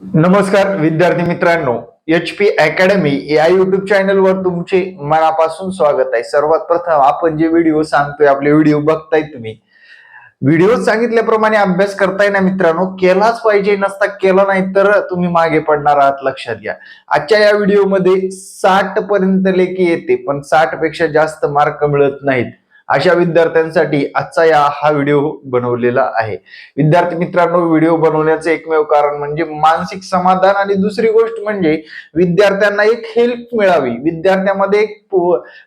नमस्कार विद्यार्थी मित्रांनो. एच पी अकॅडमी या युट्यूब चॅनलवर तुमचे मनापासून स्वागत आहे. सर्वात प्रथम आपण जे व्हिडिओ सांगतोय आपले व्हिडिओ बघताय तुम्ही. व्हिडिओ सांगितल्याप्रमाणे अभ्यास करताय ना मित्रांनो? केलाच पाहिजे नसता केला नाही तर तुम्ही मागे पडणार आहात लक्षात घ्या. आजच्या या व्हिडिओमध्ये साठ पर्यंत लेखी येते पण साठपेक्षा जास्त मार्क मिळत नाहीत. अशा विद्यार्थ्यांसाठी आजचा या हा व्हिडिओ बनवलेला आहे. विद्यार्थी मित्रांनो व्हिडिओ बनवण्याचे एकमेव कारण म्हणजे मानसिक समाधान आणि दुसरी गोष्ट म्हणजे विद्यार्थ्यांना एक हेल्प मिळावी. विद्यार्थ्यांमध्ये एक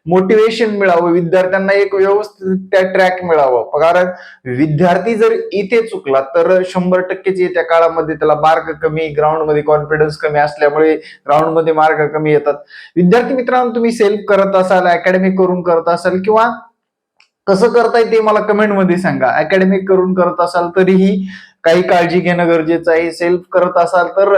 मोटिवेशन मिळावं. विद्यार्थ्यांना एक व्यवस्थित त्या ट्रॅक मिळावं. कारण विद्यार्थी जर इथे चुकला तर शंभर टक्केच येत्या काळामध्ये त्याला मार्क कमी ग्राउंडमध्ये कॉन्फिडन्स कमी असल्यामुळे ग्राउंडमध्ये मार्क कमी येतात. विद्यार्थी मित्रांनो तुम्ही सेल्फ करत असाल अकॅडमी करून करत असाल किंवा कसं करताय ते मला कमेंटमध्ये सांगा. अकॅडमिक करून करत असाल तरीही काही काळजी घेणं गरजेचं आहे. सेल्फ करत असाल तर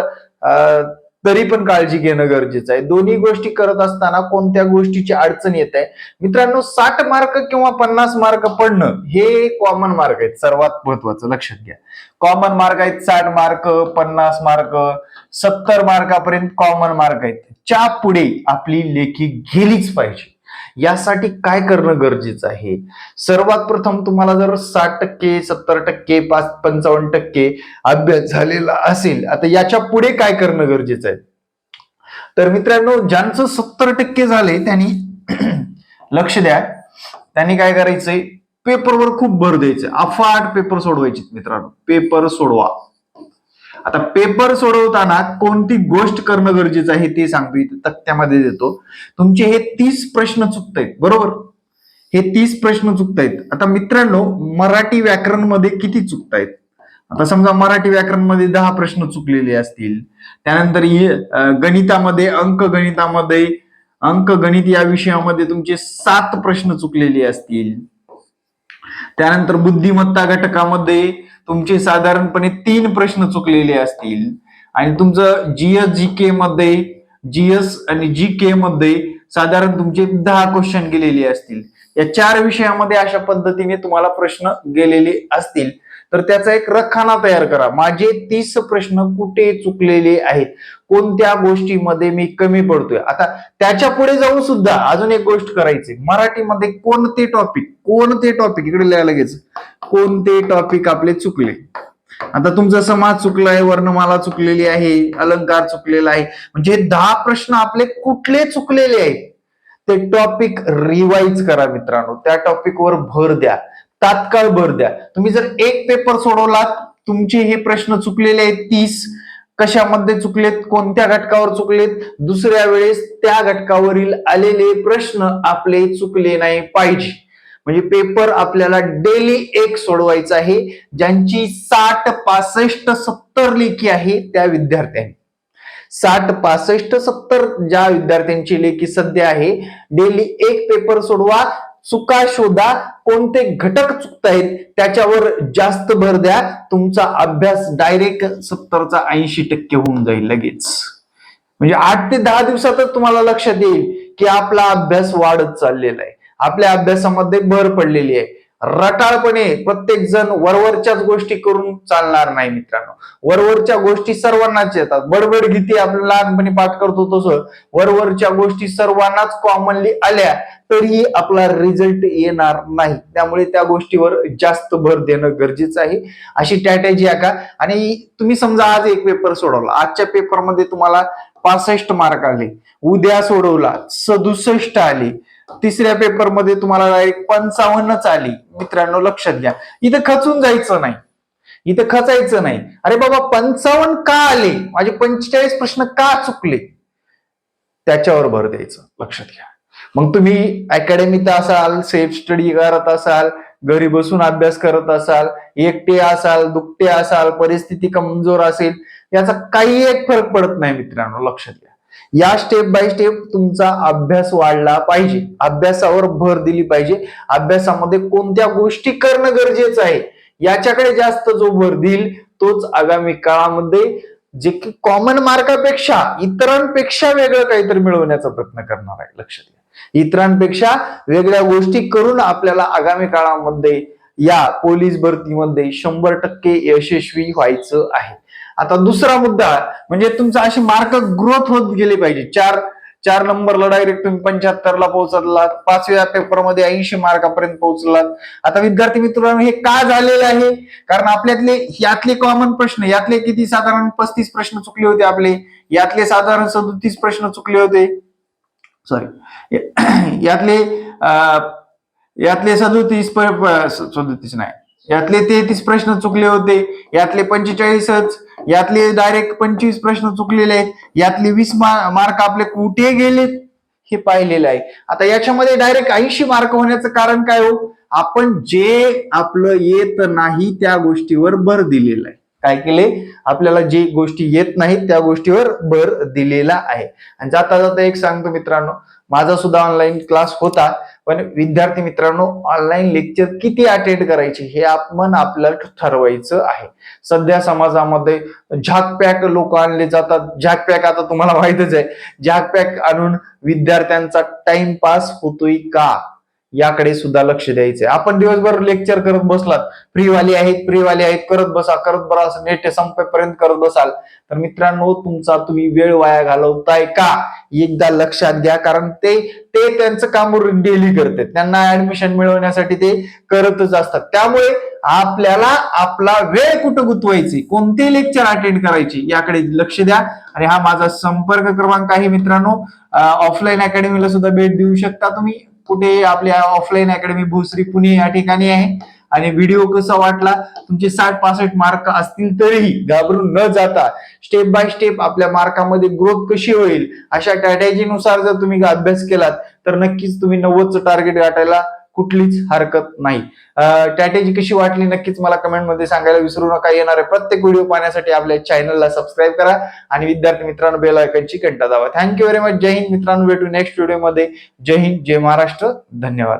तरी पण काळजी घेणं गरजेचं आहे. दोन्ही गोष्टी करत असताना कोणत्या गोष्टीची अडचण येत आहे? मित्रांनो साठ मार्क किंवा पन्नास मार्क पडणं हे कॉमन मार्क आहेत. सर्वात महत्वाचं लक्षात घ्या. कॉमन मार्क आहेत साठ मार्क पन्नास मार्क सत्तर मार्कापर्यंत कॉमन मार्क आहेत. च्या पुढे आपली लेखी गेलीच पाहिजे. यासाठी काय करणं गरजेचं आहे? सर्वात प्रथम तुम्हाला जर साठ टक्के सत्तर टक्के पाच पंचावन्न टक्के अभ्यास झालेला असेल आता याच्यापुढे काय करणं गरजेचं आहे? तर मित्रांनो ज्यांचं सत्तर टक्के झाले त्यांनी लक्ष द्या. त्यांनी काय करायचंय? पेपरवर खूप भर द्यायचं. अफाट पेपर सोडवायचे मित्रांनो. पेपर सोडवा. आता पेपर सोडवताना कोणती गोष्ट करणं गरजेचं आहे ते सांगतो इथे तक्त्यामध्ये देतो. तुमचे हे तीस प्रश्न चुकतायत बरोबर? हे तीस प्रश्न चुकतायत. आता मित्रांनो मराठी व्याकरणमध्ये किती चुकतायत? आता समजा मराठी व्याकरणमध्ये दहा प्रश्न चुकलेले असतील. त्यानंतर गणितामध्ये अंक गणितामध्ये अंक गणित या विषयामध्ये तुमचे सात प्रश्न चुकलेले असतील. त्यानंतर बुद्धिमत्ता घटकामध्ये तुमचे साधारणपणे तीन प्रश्न चुकलेले असतील. आणि तुमचं जीएस जी के मध्ये जीएस आणि जी के मध्ये साधारण तुमचे दहा क्वेश्चन गेलेले असतील. या चार विषयामध्ये अशा पद्धतीने तुम्हाला प्रश्न गेलेले असतील. तर त्याचा एक रखाना तयार करा. माझे तीस प्रश्न कुठे चुकलेले आहेत? कोणत्या गोष्टीमध्ये मी कमी पडतोय? आता त्याच्या पुढे जाऊन सुद्धा अजून एक गोष्ट करायची. मराठीमध्ये कोणते टॉपिक कोणते टॉपिक इकडे लिहायला लगेच कोणते टॉपिक आपले चुकले? आता तुमचा समाज चुकलाय वर्णमाला चुकलेली आहे अलंकार चुकलेला आहे. म्हणजे दहा प्रश्न आपले कुठले चुकलेले आहेत? ते टॉपिक रिवाइज करा मित्रांनो. त्या टॉपिक वर भर द्या. तात्काळ भर द्या. तुम्ही जर एक पेपर सोडवलात तुमचे हे प्रश्न चुकलेले आहेत तीस कशामध्ये चुकलेत कोणत्या घटकावर चुकलेत दुसऱ्या वेळेस त्या घटकावरील आलेले प्रश्न आपले चुकले नाही पाहिजे. म्हणजे पेपर आपल्याला डेली एक सोडवायचा आहे ज्यांची साठ पासष्ट सत्तर लेखी आहे त्या विद्यार्थ्यांनी. साठ पासष्ट सत्तर ज्या विद्यार्थ्यांची लेखी सध्या आहे डेली एक पेपर सोडवा चुका शोधा कोणते घटक चुकतायत त्याच्यावर जास्त भर द्या. तुमचा अभ्यास डायरेक्ट सत्तरचा ऐंशी टक्के होऊन जाईल लगेच. म्हणजे आठ ते दहा दिवसातच तुम्हाला लक्षात येईल की आपला अभ्यास वाढत चाललेला आहे. आपल्या अभ्यासामध्ये भर पडलेली आहे. रटाळपणे प्रत्येक जण वरवरच्याच गोष्टी करून चालणार नाही मित्रांनो. वरवरच्या गोष्टी सर्वांनाच येतात. बडबड गीती आपण लहानपणी पाठ करतो तसं. वरवरच्या गोष्टी सर्वांनाच कॉमनली आल्या तरीही आपला रिझल्ट येणार नाही. त्यामुळे त्या गोष्टीवर जास्त भर देणं गरजेचं आहे. अशी स्ट्रॅटेजी आहे का आणि तुम्ही समजा आज एक पेपर सोडवला. आजच्या पेपरमध्ये तुम्हाला पासष्ट मार्क आले. उद्या सोडवला. सदुसष्ट आले. तिसऱ्या पेपरमध्ये तुम्हाला डायरेक्ट पंचावन्नच आली. मित्रांनो लक्षात घ्या. इथं खचून जायचं नाही. इथं खचायचं नाही. अरे बाबा पंचावन्न का आले? माझे पंचेचाळीस प्रश्न का चुकले? त्याच्यावर भर द्यायचं. लक्षात घ्या. मग तुम्ही अकॅडमीत असाल सेल्फ स्टडी करत असाल घरी बसून अभ्यास करत असाल एकटे असाल दुकटे असाल परिस्थिती कमजोर असेल याचा काही एक फरक पडत नाही मित्रांनो लक्षात घ्या. या स्टेप बाय स्टेप तुमचा अभ्यास वाढला पाहिजे. अभ्यासावर भर दिली पाहिजे. अभ्यासामध्ये कोणत्या गोष्टी करणं गरजेचं आहे याच्याकडे जास्त जो भर देईल तोच आगामी काळामध्ये जे की कॉमन मार्कापेक्षा इतरांपेक्षा वेगळं काहीतरी मिळवण्याचा प्रयत्न करणार आहे. लक्षात इतरांपेक्षा वेगळ्या गोष्टी करून आपल्याला आगामी काळामध्ये या पोलीस भरतीमध्ये शंभर टक्के यशस्वी व्हायचं आहे. आता दुसरा मुद्दा म्हणजे तुमचा असे मार्क ग्रोथ होत गेले पाहिजे. चार चार नंबरला डायरेक्ट तुम्ही पंच्याहत्तरला पोहोचलात पाचव्या पेपरमध्ये ऐंशी मार्कापर्यंत पोहोचलात. आता विद्यार्थी मित्रांनो हे का झालेलं आहे? कारण आपल्यातले यातले कॉमन प्रश्न यातले किती साधारण पस्तीस प्रश्न चुकले होते आपले? यातले साधारण सदोतीस प्रश्न चुकले होते. सॉरी यातले अं, यातले सदोतीस सदोतीस नाही. यातले तेहतीस प्रश्न चुकले होते. यातले पंचेचाळीसच यातले डायरेक्ट पंचवीस प्रश्न चुकलेले. आहेत यातले वीस मार्क आपले कुठे गेलेत? हे पाहिलेलं आहे. आता याच्यामध्ये डायरेक्ट ऐंशी मार्क होण्याचं कारण काय हो? आपण जे आपलं येत नाही त्या गोष्टीवर भर दिलेला आहे. काय केले? आपल्याला जे गोष्टी येत नाहीत त्या गोष्टीवर भर दिलेला आहे. आणि जाता जाता एक सांगतो मित्रांनो माझा सुद्धा ऑनलाईन क्लास होता पण विद्यार्थी मित्रांनो ऑनलाईन लेक्चर किती अटेंड करायचे हे आपण आपल्याला ठरवायचं आहे. सध्या समाजामध्ये झाक पॅक लोक आणले जातात. झाक पॅक आता तुम्हाला माहितच आहे. झाक पॅक आणून विद्यार्थ्यांचा टाइमपास होतोय का? याकडे सुद्धा लक्ष द्यायचंय. आपण दिवसभर लेक्चर करत बसलात. फ्रीवाले आहेत फ्रीवाले आहेत करत बसा करत बरा असं नेट संपेपर्यंत करत बसाल. तर मित्रांनो तुमचा तुम्ही वेळ वाया घालवताय का? एकदा लक्षात घ्या कारण ते ते त्यांचं काम डेली करतात त्यांना ऍडमिशन मिळवण्यासाठी ते करतच असतात. त्यामुळे आपल्याला आपला वेळ कुठं गुंतवायची? कोणते लेक्चर अटेंड करायची? याकडे लक्ष द्या. आणि हा माझा संपर्क क्रमांक आहे मित्रांनो. ऑफलाईन अकॅडमीला सुद्धा भेट देऊ शकता तुम्ही. कुठे आपल्या ऑफलाईन अकॅडमी भोसरी पुणे या ठिकाणी आहे. आणि व्हिडिओ कसा वाटला? तुमचे साठ पासष्ट मार्क असतील तरीही घाबरून न जाता स्टेप बाय स्टेप आपल्या मार्कामध्ये ग्रोथ कशी होईल? अशा स्ट्रॅटेजीनुसार जर तुम्ही अभ्यास केलात तर नक्कीच तुम्ही नव्वदचं टार्गेट गाठायला कुठलीच हरकत नाही. स्ट्रॅटेजी कशी वाटली नक्कीच मला कमेंटमध्ये सांगायला विसरू नका. येणारे प्रत्येक व्हिडिओ पाहण्यासाठी आपल्या चॅनलला सबस्क्राईब करा आणि विद्यार्थी मित्रांनो बेल आयकनची घंटा दावा थँक्यू व्हेरी मच जय हिंद मित्रांनो. भेटू नेक्स्ट व्हिडिओमध्ये जय हिंद जय महाराष्ट्र. धन्यवाद.